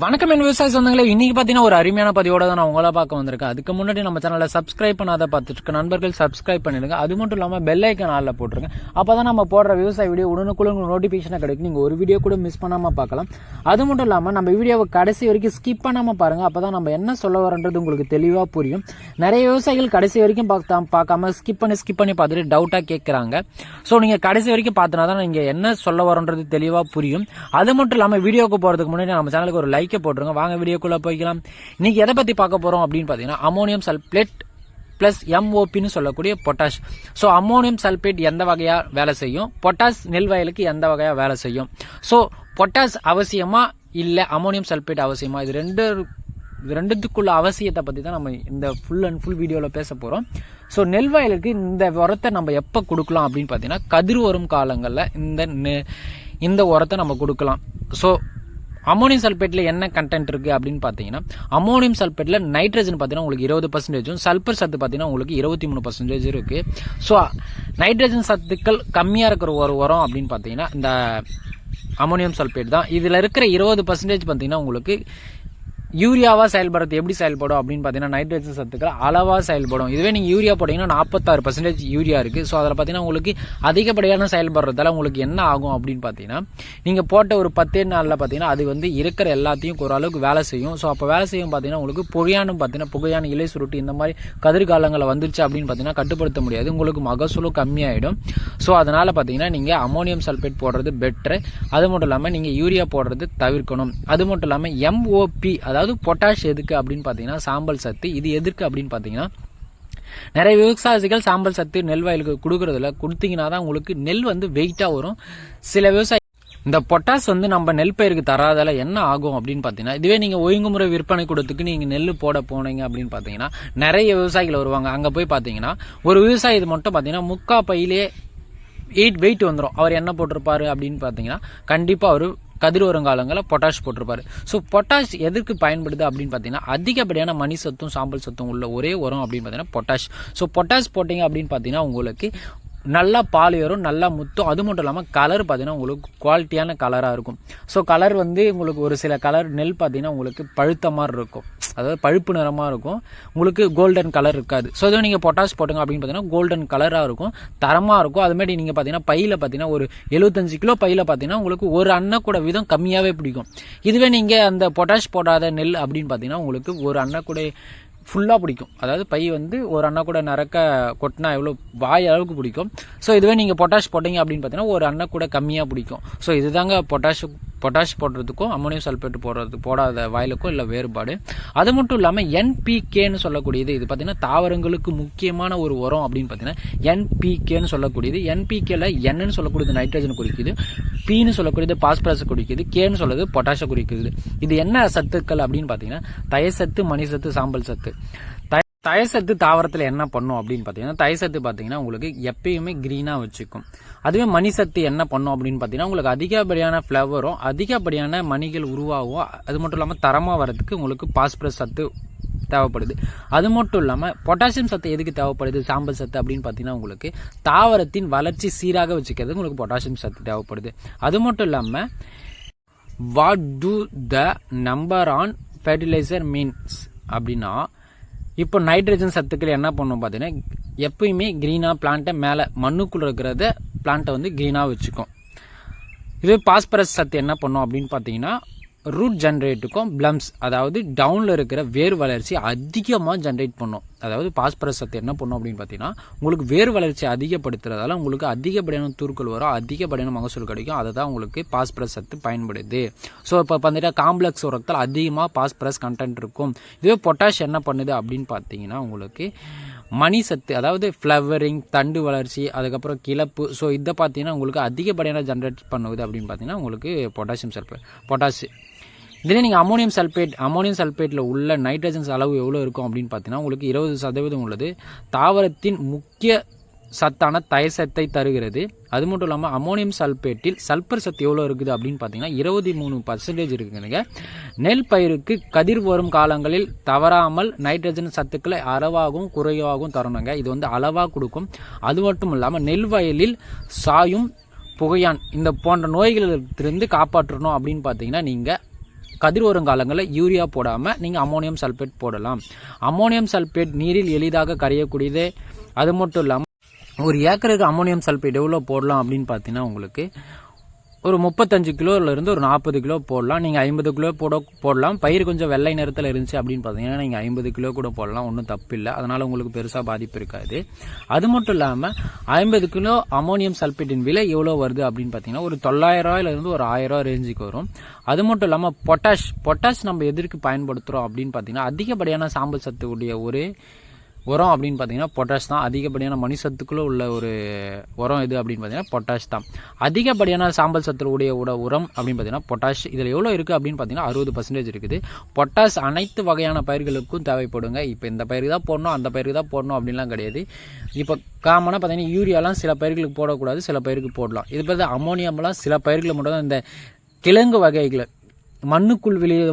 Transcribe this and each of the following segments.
வணக்கம் என் விவசாய சொந்தங்களே. இன்னைக்கு பார்த்தீங்கன்னா ஒரு அருமையான பதிவோட தான் நான் உங்களை பார்க்க வந்திருக்கேன். அதுக்கு முன்னாடி நம்ம சேனலை சப்ஸ்கிரைப் பண்ணாத பார்த்துட்டு நண்பர்கள் சப்ஸ்கிரைப் பண்ணிடுங்க. அது மட்டும் இல்லாமல் பெல் ஐக்கன் ஆளில் போட்டுருங்க. அப்போ தான் நம்ம போடுற விவசாய வீடியோ உடனுக்குள்ள உங்களுக்கு நோட்டிஃபிகேஷனாக கிடைக்கும். நீங்கள் ஒரு வீடியோ கூட மிஸ் பண்ணாமல் பார்க்கலாம். அது மட்டும் இல்லாமல் நம்ம வீடியோவை கடைசி வரைக்கும் ஸ்கிப் பண்ணாமல் பாருங்கள் அப்போ தான் நம்ம என்ன சொல்ல வரன்றது உங்களுக்கு தெளிவாக புரியும். நிறைய விவசாயிகள் கடைசி வரைக்கும் பார்த்தா பார்க்காம ஸ்கிப் பண்ணி ஸ்கிப் பண்ணி பார்த்துட்டு டவுட்டாக கேட்குறாங்க ஸோ நீங்கள் கடைசி வரைக்கும் பார்த்தனா தான் நீங்கள் என்ன சொல்ல வரோன்றது தெளிவாக புரியும். அது மட்டும் இல்லாமல் வீடியோவுக்கு போகிறதுக்கு முன்னாடி நம்ம சேனலுக்கு ஒரு லைக்கை போட்டுருங்க வாங்க வீடியோக்குள்ளே போய்க்கலாம். இன்றைக்கி எதை பற்றி பார்க்க போகிறோம் அப்படின்னு பார்த்தீங்கன்னா அமோனியம் சல்பேட் ப்ளஸ் எம்ஓபின்னு சொல்லக்கூடிய பொட்டாஷ் ஸோ அம்மோனியம் சல்பேட் எந்த வகையாக வேலை செய்யும்? பொட்டாஷ் நெல் வயலுக்கு எந்த வகையாக வேலை செய்யும்? ஸோ பொட்டாஷ் அவசியமா இல்லை அம்மோனியம் சல்பேட் அவசியமா? இது ரெண்டு இது ரெண்டுத்துக்குள்ள அவசியத்தை பற்றி தான் நம்ம இந்த ஃபுல் அண்ட் ஃபுல் வீடியோவில் பேச போகிறோம் ஸோ நெல் வயலுக்கு இந்த உரத்தை நம்ம எப்போ கொடுக்கலாம் அப்படின்னு பார்த்தீங்கன்னா கதிர் வரும் காலங்களில் இந்த நெ- இந்த உரத்தை நம்ம கொடுக்கலாம். ஸோ அமோனியம் சல்பேட்டில் என்ன கண்டென்ட் இருக்குது அப்படின்னு பார்த்தீங்கன்னா அமோனியம் சல்பேட்டில் நைட்ரஜன் பார்த்தீங்கன்னா உங்களுக்கு இருபது பர்சன்டேஜும் சல்பர் சத்து பார்த்தீங்கன்னா உங்களுக்கு இருபத்தி மூணு பர்சன்டேஜ் இருக்குது ஸோ நைட்ரஜன் சத்துக்கள் கம்மியாக இருக்கிற ஒரு உரம் அப்படின்னு பார்த்தீங்கன்னா இந்த அமோனியம் சல்பேட் தான். இதில் இருக்கிற இருபது பர்சன்டேஜ் பார்த்தீங்கன்னா உங்களுக்கு யூரியாவாக செயல்படுறது எப்படி செயல்படும் அப்படின்னு பார்த்தீங்கன்னா நைட்ரஜன் சத்துக்கள் அளவாக செயல்படும். இதுவே நீங்கள் யூரியா போட்டிங்கன்னா நாற்பத்தாறு பர்சன்டேஜ் யூரியா இருக்குது ஸோ அதில் பார்த்தீங்கன்னா உங்களுக்கு அதிகப்படியான செயல்படுறதால உங்களுக்கு என்ன ஆகும் அப்படின்னு பார்த்தீங்கன்னா நீங்கள் போட்ட ஒரு பத்தே நாளில் பார்த்தீங்கன்னா அது வந்து இருக்கிற எல்லாத்தையும் ஓரளவுக்கு வேலை செய்யும். ஸோ அப்போ வேலை செய்யும் பார்த்தீங்கன்னா உங்களுக்கு புகையானும் பார்த்தீங்கன்னா புகையான இலை சுருட்டு இந்த மாதிரி கதிர்காலங்களில் வந்துருச்சு அப்படின்னு பார்த்தீங்கன்னா கட்டுப்படுத்த முடியாது. உங்களுக்கு மகசூலும் கம்மியாயிடும். ஸோ அதனால் பார்த்தீங்கன்னா நீங்கள் அமோனியம் சல்ஃபேட் போடுறது பெட்ரு அது மட்டும் இல்லாமல் நீங்கள் யூரியா போடுறது தவிர்க்கணும். அது மட்டும் இல்லாமல் எம்ஓபி அதாவது பொட்டாஷ் எதுக்கு அப்படின்னு பார்த்தீங்கன்னா சாம்பல் சத்து இது எதுக்கு அப்படின்னு பார்த்தீங்கன்னா நிறைய விவசாயிகள் சாம்பல் சத்து நெல் வயலுக்கு கொடுக்குறதுல கொடுத்தீங்கன்னா தான் உங்களுக்கு நெல் வந்து வெயிட்டாக வரும். சில விவசாயி இந்த பொட்டாஸ் வந்து நம்ம நெல் பயிருக்கு தராதால என்ன ஆகும் அப்படின்னு பார்த்தீங்கன்னா இதுவே நீங்கள் ஒழுங்குமுறை விற்பனை கொடுத்துக்கு நீங்கள் நெல் போட போனீங்க அப்படின்னு பார்த்தீங்கன்னா நிறைய விவசாயிகள் வருவாங்க. அங்கே போய் பார்த்தீங்கன்னா ஒரு விவசாயி இது மட்டும் பார்த்தீங்கன்னா முக்கா பையிலே எயிட் வெயிட் வந்துடும் அவர் என்ன போட்டிருப்பாரு அப்படின்னு பார்த்தீங்கன்னா கண்டிப்பாக அவர் கதிர் வருங்காலங்களில் பொட்டாஷ் போட்டிருப்பாரு. ஸோ பொட்டாஷ் எதுக்கு பயன்படுது அப்படின்னு பார்த்தீங்கன்னா அதிகப்படியான மணி சத்தும் சாம்பல் சத்தும் உள்ள ஒரே உரம் அப்படின்னு பார்த்தீங்கன்னா பொட்டாஷ் ஸோ பொட்டாஷ் போட்டிங்க அப்படின்னு பார்த்தீங்கன்னா உங்களுக்கு நல்லா பால் ஏறும் நல்லா முத்தும். அது மட்டும் இல்லாமல் கலர் பார்த்தீங்கன்னா உங்களுக்கு குவாலிட்டியான கலராக இருக்கும். ஸோ கலர் வந்து உங்களுக்கு ஒரு சில கலர் நெல் பார்த்தீங்கன்னா உங்களுக்கு பழுத்த மாதிரி இருக்கும். அதாவது பழுப்பு நிறமாக இருக்கும். உங்களுக்கு கோல்டன் கலர் இருக்காது. ஸோ இதை நீங்கள் பொட்டாஷ் போட்டுங்க அப்படின்னு பார்த்தீங்கன்னா கோல்டன் கலராக இருக்கும். தரமாக இருக்கும். அதுமாதிரி நீங்கள் பார்த்தீங்கன்னா பையில் பார்த்தீங்கன்னா ஒரு எழுபத்தஞ்சு கிலோ பையில் பார்த்தீங்கன்னா உங்களுக்கு ஒரு அன்ன கூட விதம் கம்மியாகவே பிடிக்கும். இதுவே நீங்கள் அந்த பொட்டாஷ் போடாத நெல் அப்படின்னு பார்த்தீங்கன்னா உங்களுக்கு ஒரு அன்ன கூட ஃபுல்லாக பிடிக்கும். அதாவது பை வந்து ஒரு அண்ணா கூட நிறக்க கொட்டினா எவ்வளோ வாய் அளவுக்கு பிடிக்கும். ஸோ இதுவே நீங்கள் பொட்டாஷ் போட்டீங்க அப்படின்னு பார்த்தீங்கன்னா ஒரு அண்ணா கூட கம்மியாக பிடிக்கும். ஸோ இதுதாங்க பொட்டாஷ் பொட்டாஷ் போடுறதுக்கும் அம்மோனியம் சல்பேட் போடுறது போடாத வாயிலுக்கும் இல்லை வேறுபாடு. அது மட்டும் இல்லாமல் என்பிகேன்னு சொல்லக்கூடியது இது பார்த்தீங்கன்னா தாவரங்களுக்கு முக்கியமான ஒரு உரம் அப்படின்னு பார்த்தீங்கன்னா என்பிகேன்னு சொல்லக்கூடியது. என்பிகேல என்னன்னு சொல்லக்கூடியது நைட்ரஜன் குறிக்குது. பின்னு சொல்லக்கூடியது பாஸ்பரஸ் குறிக்குது. கேன்னு சொல்றது பொட்டாஷை குறிக்குது. இது என்ன சத்துக்கள் அப்படின்னு பார்த்தீங்கன்னா தயசத்து மணிசத்து சாம்பல் சத்து. தயசத்து தாவரத்தில் என்ன பண்ணும் அப்படின்னு பார்த்தீங்கன்னா தயசத்து பார்த்தீங்கன்னா உங்களுக்கு எப்பயுமே க்ரீனாக வச்சுக்கும். அதுவே மணிசத்து என்ன பண்ணும் அப்படின்னு பார்த்தீங்கன்னா உங்களுக்கு அதிகப்படியான ஃப்ளவரும் அதிகப்படியான மணிகள் உருவாகும் அது மட்டும் இல்லாமல் தரமாக வரதுக்கு உங்களுக்கு பாஸ்பரஸ் சத்து தேவைப்படுது. அது மட்டும் இல்லாமல் பொட்டாசியம் சத்து எதுக்கு தேவைப்படுது? சாம்பல் சத்து அப்படின்னு பார்த்தீங்கன்னா உங்களுக்கு தாவரத்தின் வளர்ச்சி சீராக வச்சுக்கிறது உங்களுக்கு பொட்டாசியம் சத்து தேவைப்படுது. அது மட்டும் இல்லாமல் what do the number on fertiliser means அப்படின்னா இப்போ நைட்ரஜன் சத்துக்கள் என்ன பண்ணும் பார்த்தீங்கன்னா எப்பயுமே க்ரீனாக பிளான்ட்டை மேலே மண்ணுக்குள்ளே இருக்கிறத பிளான்ட்டை வந்து க்ரீனாக வச்சுக்கும். இதுவே பாஸ்பரஸ் சத்து என்ன பண்ணும் அப்படின்னு பார்த்தீங்கன்னா ரூட் ஜென்ரேட்டுக்கும் பிளம்ஸ் அதாவது டவுனில் இருக்கிற வேர் வளர்ச்சி அதிகமாக ஜென்ரேட் பண்ணும். அதாவது பாஸ்பரஸ் சத்து என்ன பண்ணும் அப்படின்னு பார்த்தீங்கன்னா உங்களுக்கு வேர் வளர்ச்சி அதிகப்படுத்துறதால உங்களுக்கு அதிகப்படியான தூர்கள் வரும் அதிகப்படியான மகசூல் கிடைக்கும். அதை தான் உங்களுக்கு பாஸ்பரஸ் சத்து பயன்படுது. ஸோ இப்போ பார்த்தீங்கன்னா காம்ப்ளெக்ஸ் உரத்தில் அதிகமாக பாஸ்பரஸ் கண்டென்ட் இருக்கும். இதுவே பொட்டாஷ் என்ன பண்ணுது அப்படின்னு பார்த்தீங்கன்னா உங்களுக்கு மணி சத்து அதாவது ஃப்ளவரிங் தண்டு வளர்ச்சி அதுக்கப்புறம் கிளப்பு. ஸோ இதை பார்த்தீங்கன்னா உங்களுக்கு அதிகப்படியான ஜென்ரேட் பண்ணுவது அப்படின்னு பார்த்தீங்கன்னா உங்களுக்கு பொட்டாசியம் சல்பேட் பொட்டாசி இதில் நீங்கள் அமோனியம் சல்பேட் அமோனியம் சல்பேட்டில் உள்ள நைட்ரஜன்ஸ் அளவு எவ்வளோ இருக்கும் அப்படின்னு பார்த்தீங்கன்னா உங்களுக்கு இருபது சதவீதம் உள்ளது. தாவரத்தின் முக்கிய சத்தான தயசத்தை தருகிறது. அது மட்டும் இல்லாமல் அமோனியம் சல்பேட்டில் சல்பர் சத்து எவ்வளோ இருக்குது அப்படின்னு பார்த்தீங்கன்னா இருபத்தி மூணு பர்சன்டேஜ் இருக்குதுங்க. நெல் பயிருக்கு கதிர் வரும் காலங்களில் தவறாமல் நைட்ரஜன் சத்துக்களை அளவாகவும் குறைவாகவும் தரணுங்க. இது வந்து அளவாக கொடுக்கும். அது மட்டும் இல்லாமல் நெல் வயலில் சாயும் புகையான் இந்த போன்ற நோய்களிலிருந்து காப்பாற்றணும் அப்படின்னு பார்த்தீங்கன்னா நீங்கள் கதிர் காலங்களில் யூரியா போடாமல் நீங்கள் அமோனியம் சல்பேட் போடலாம். அமோனியம் சல்பேட் நீரில் எளிதாக கரையக்கூடியது. அது மட்டும் இல்லாமல் ஒரு ஏக்கருக்கு அமோனியம் சல்பேட் எவ்வளோ போடலாம் அப்படின்னு பார்த்தீங்கன்னா உங்களுக்கு ஒரு முப்பத்தஞ்சு கிலோலேருந்து ஒரு நாற்பது கிலோ போடலாம். நீங்கள் ஐம்பது கிலோ போட போடலாம். பயிர் கொஞ்சம் வெள்ளை நிறத்தில் இருந்துச்சு அப்படின்னு பார்த்தீங்கன்னா நீங்கள் ஐம்பது கிலோ கூட போடலாம். ஒன்றும் தப்பு இல்லை அதனால் உங்களுக்கு பெருசாக பாதிப்பு இருக்காது. அது மட்டும் இல்லாமல் ஐம்பது கிலோ அமோனியம் சல்பேட்டின் விலை எவ்வளோ வருது அப்படின்னு பார்த்தீங்கன்னா ஒரு தொள்ளாயிரரூவாயிலேருந்து ஒரு ஆயிரம் ரேஞ்சுக்கு வரும். அது மட்டும் இல்லாமல் பொட்டாஷ் பொட்டாஷ் நம்ம எதற்கு பயன்படுத்துகிறோம் அப்படின்னு பார்த்தீங்கன்னா அதிகப்படியான சாம்பல் சத்து உடைய ஒரு உரம் அப்படின்னு பார்த்தீங்கன்னா பொட்டாஷ் தான். அதிகப்படியான மணி சத்துக்குள்ளே உள்ள ஒரு உரம் எது அப்படின்னு பார்த்தீங்கன்னா பொட்டாஷ் தான். அதிகப்படியான சாம்பல் சத்து உடைய உட உரம் அப்படின்னு பார்த்தீங்கன்னா பொட்டாஷ் இதில் எவ்வளோ இருக்குது அப்படின்னு பார்த்தீங்கன்னா அறுபது பர்சன்டேஜ் இருக்குது. பொட்டாஷ் அனைத்து வகையான பயிர்களுக்கும் தேவைப்படுங்க. இப்போ இந்த பயிருக்கு தான் போடணும் அந்த பயிருக்கு தான் போடணும் அப்படின்லாம் கிடையாது. இப்போ காமனாக பார்த்தீங்கன்னா யூரியாலாம் சில பயிர்களுக்கு போடக்கூடாது சில பயிருக்கு போடலாம். இது பார்த்து அமோனியம்லாம் சில பயிர்களை மட்டும் தான் இந்த கிழங்கு வகைகளை மண்ணுக்குள் வெளியே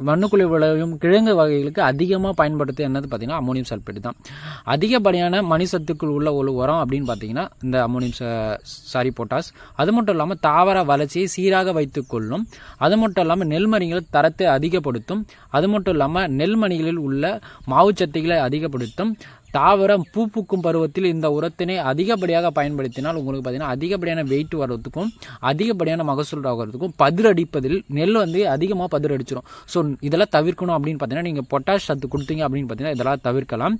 மண்ணுக்குழி விளையும் கிழங்கு வகைகளுக்கு அதிகமாக பயன்படுத்து என்னது பார்த்தீங்கன்னா அமோனியம் சல்பேட் தான். அதிகப்படியான மணி சத்துக்கள் உள்ள ஒரு உரம் அப்படின்னு பார்த்தீங்கன்னா இந்த அமோனியம் சாரி பொட்டாஸ் அது மட்டும் இல்லாமல் தாவர வளர்ச்சியை சீராக வைத்துக்கொள்ளும் அது மட்டும் இல்லாமல் நெல்மணிகள் தரத்தை அதிகப்படுத்தும். அது மட்டும் இல்லாமல் நெல்மணிகளில் உள்ள மாவுச்சத்துக்களை அதிகப்படுத்தும். தாவரம் பூ பூக்கும் பருவத்தில் இந்த உரத்தினை அதிகப்படியாக பயன்படுத்தினால் உங்களுக்கு பார்த்தீங்கன்னா அதிகப்படியான வெயிட் வர்றதுக்கும் அதிகப்படியான மகசூல் ஆகிறதுக்கும் பதிர் அடிப்பதில் நெல் வந்து அதிகமாக பதிர் அடிச்சிடும் ஸோ இதெல்லாம் தவிர்க்கணும் அப்படின்னு பார்த்தீங்கன்னா நீங்கள் பொட்டாஷ் சத்து கொடுத்தீங்க அப்படின்னு பார்த்தீங்கன்னா இதெல்லாம் தவிர்க்கலாம்.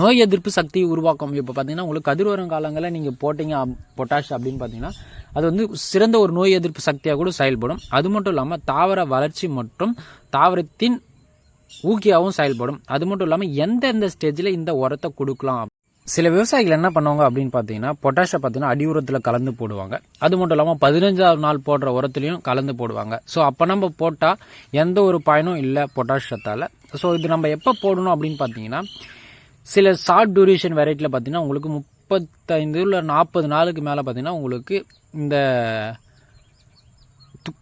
நோய் எதிர்ப்பு சக்தியை உருவாக்கும். இப்போ பார்த்தீங்கன்னா உங்களுக்கு கதிர்வரும் காலங்களில் நீங்கள் போட்டீங்க பொட்டாஷ் அப்படின்னு பார்த்தீங்கன்னா அது வந்து சிறந்த ஒரு நோய் எதிர்ப்பு சக்தியாக கூட செயல்படும். அது மட்டும் இல்லாமல் தாவர வளர்ச்சி மற்றும் தாவரத்தின் ஊக்கியாகவும் செயல்படும். அது மட்டும் இல்லாமல் எந்தெந்த ஸ்டேஜில் இந்த உரத்தை கொடுக்கலாம்? சில விவசாயிகள் என்ன பண்ணுவாங்க அப்படின்னு பார்த்தீங்கன்னா பொட்டாஷை பார்த்தீங்கன்னா அடி உரத்தில் கலந்து போடுவாங்க. அது மட்டும் இல்லாமல் பதினஞ்சாவது நாள் போடுற உரத்துலையும் கலந்து போடுவாங்க. ஸோ அப்போ நம்ம போட்டால் எந்த ஒரு பயனும் இல்லை பொட்டாஷத்தால் ஸோ இது நம்ம எப்போ போடணும் அப்படின்னு பார்த்தீங்கன்னா சில ஷார்ட் டியூரேஷன் வெரைட்டியில் பார்த்தீங்கன்னா உங்களுக்கு முப்பத்தைந்து இல்லை நாற்பது நாளுக்கு மேலே பார்த்தீங்கன்னா உங்களுக்கு இந்த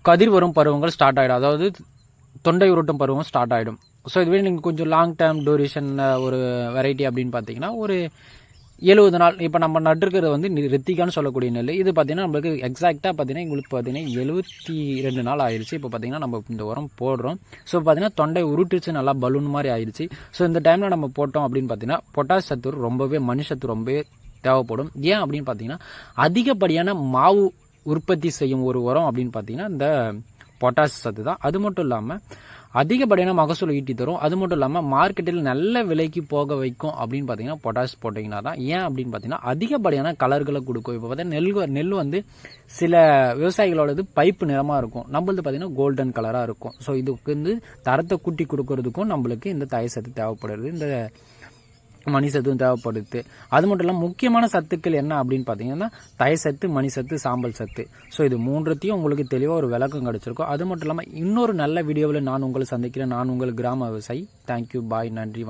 கதிர் வரும் பருவங்கள் ஸ்டார்ட் ஆகிடும் அதாவது தொண்டை உருட்டும் பருவம் ஸ்டார்ட் ஆகிடும் ஸோ இதுவே நீங்கள் கொஞ்சம் லாங் டேர்ம் டூரேஷன் ஒரு வெரைட்டி அப்படின்னு பார்த்தீங்கன்னா ஒரு எழுபது நாள் இப்போ நம்ம நட்டுருக்கிறது வந்து ரித்திகான்னு சொல்லக்கூடிய நெல். இது பார்த்தீங்கன்னா நம்மளுக்கு எக்ஸாக்டாக பார்த்தீங்கன்னா எங்களுக்கு பார்த்தீங்கன்னா எழுபத்தி ரெண்டு நாள் ஆயிடுச்சு இப்போ பார்த்தீங்கன்னா நம்ம இந்த உரம் போடுறோம். ஸோ பார்த்தீங்கன்னா தொண்டை உருட்டுச்சு நல்லா பலூன் மாதிரி ஆயிடுச்சு ஸோ இந்த டைமில் நம்ம போட்டோம் அப்படின்னு பார்த்தீங்கன்னா பொட்டாஸ் சத்து ரொம்பவே மனுஷத்து சத்து ரொம்பவே தேவைப்படும். ஏன் அப்படின்னு பார்த்தீங்கன்னா அதிகப்படியான மாவு உற்பத்தி செய்யும் ஒரு உரம் அப்படின்னு பார்த்தீங்கன்னா இந்த பொட்டாஸ் சத்து தான். அது மட்டும் இல்லாமல் அதிகப்படியான மகசூல் ஈட்டி தரும். அது மட்டும் இல்லாமல் மார்க்கெட்டில் நல்ல விலைக்கு போக வைக்கும் அப்படின்னு பார்த்தீங்கன்னா பொட்டாஷ் போட்டிங்கன்னா தான். ஏன் அப்படின்னு பார்த்தீங்கன்னா அதிகப்படியான கலர்களை கொடுக்கும். இப்போ பார்த்தீங்கன்னா நெல் நெல் வந்து சில விவசாயிகளோடது பைப்பு நிறமாக இருக்கும். நம்மளது பார்த்தீங்கன்னா கோல்டன் கலராக இருக்கும். ஸோ இதுக்கு வந்து தரத்தை கூட்டி கொடுக்கறதுக்கும் நம்மளுக்கு இந்த தயசத்து தேவைப்படுறது. இந்த மணி சத்தும் தேவைப்படுது. அது மட்டும் இல்லாமல் முக்கியமான சத்துக்கள் என்ன அப்படின்னு பார்த்தீங்கன்னா தயசத்து மணி சத்து சாம்பல் சத்து. ஸோ இது மூன்றத்தையும் உங்களுக்கு தெளிவாக ஒரு விளக்கம் கிடச்சிருக்கும். அது மட்டும் இல்லாமல் இன்னொரு நல்ல வீடியோவில் நான் உங்களை சந்திக்கிறேன். நான் உங்கள் கிராம விவசாயி. தேங்க்யூ பாய் நன்றி. வணக்கம்.